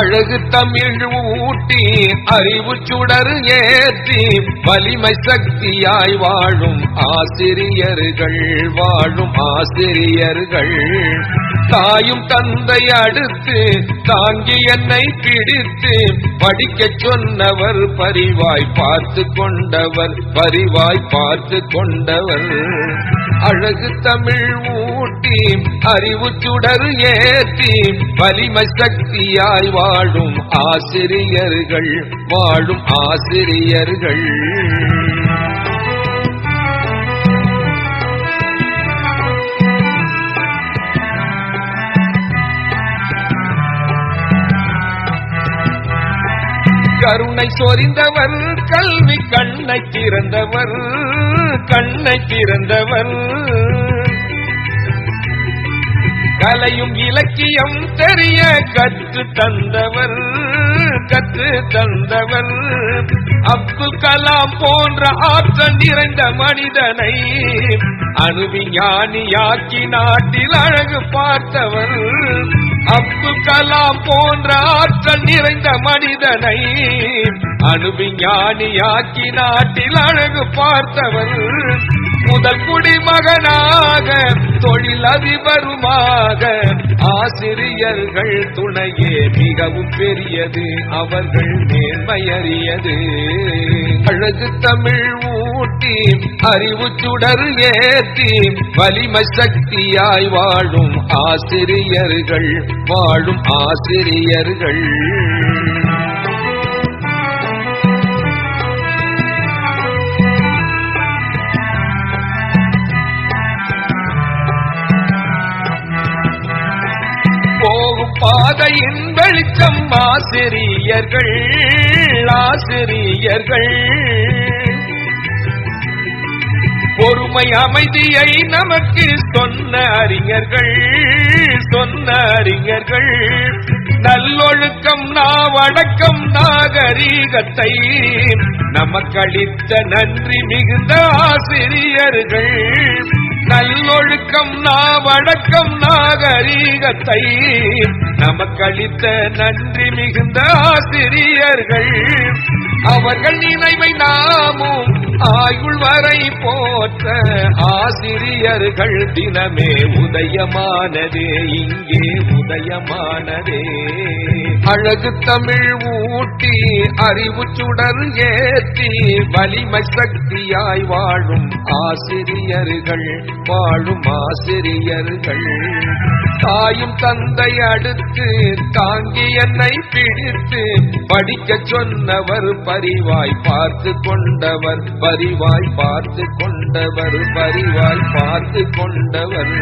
அழகு தமிழ் ஊட்டி அறிவு சுடர் ஏற்றி வலிமை சக்தியாய் வாழும் ஆசிரியர்கள் வாழும் ஆசிரியர்கள். தாயும் தந்தை அடுத்து தாங்கி என்னை பிடித்து படிக்கச் சொன்னவர் பரிவாய் பார்த்து கொண்டவர் பரிவாய் பார்த்து கொண்டவர். அழகு தமிழ் ஊட்டி அறிவு சுடர் ஏற்றி வலிமை சக்தியாய் வாழும் ஆசிரியர்கள் வாழும் ஆசிரியர்கள். கருணை சொறிந்தவர் கல்வி கண்ணை திறந்தவர். கண்ணை திறந்தவர் கலையும் இலக்கியம் தெரிய கற்று தந்தவர் கற்று தந்தவர் அப்துல் கலாம் போன்ற ஆற்றல் நிறைந்த மனிதனை அணுவிஞானியாக்கி நாட்டில் அழகு பார்த்தவர் அப்துல் கலாம் போன்ற ஆற்றல் நிறைந்த மனிதனை அணுவிஞானியாக்கி நாட்டில் அழகு பார்த்தவர் முதல் குடிமகனாக தொழிலதிபருமாக ஆசிரியர்கள் துணையே மிகவும் பெரியது. அவர்கள் நேர்மையறியது அழகு தமிழ் ஊட்டி அறிவு சுடர் ஏற்றி வலிமை சக்தியாய் வாழும் ஆசிரியர்கள் வாழும் ஆசிரியர்கள். பாதையின் வெளிச்சம் ஆசிரியர்கள் ஆசிரியர்கள். பொறுமை அமைதியை நமக்கு சொன்ன அறிஞர்கள் சொன்ன அறிஞர்கள். நல்லொழுக்கம் நாவடக்கம் நாகரீகத்தை நமக்களித்த நன்றி மிகுந்த ஆசிரியர்கள். வணக்கம் நல்லொழுக்கம் நாவடக்கம் நாகரீகத்தை. நமக்களித்த நன்றி மிகுந்த ஆசிரியர்கள். அவர்கள் நினைவை நாமும் ஆயுள் வரை போற்ற ஆசிரியர்கள் தினமே உதயமானதே இங்கே உதயமானதே. அழகு தமிழ் ஊட்டி அறிவு சுடர் ஏற்றி வலிமை சக்தியாய் வாழும் ஆசிரியர்கள் வாழும் ஆசிரியர்கள். தாயும் தந்தை அடுத்து தாங்கி என்னை பிடித்து படிக்க சொன்னவர் பரிவாய் பார்த்து கொண்டவர் பரிவாய் பார்த்து கொண்டவர் பரிவாய் பார்த்து கொண்டவர்.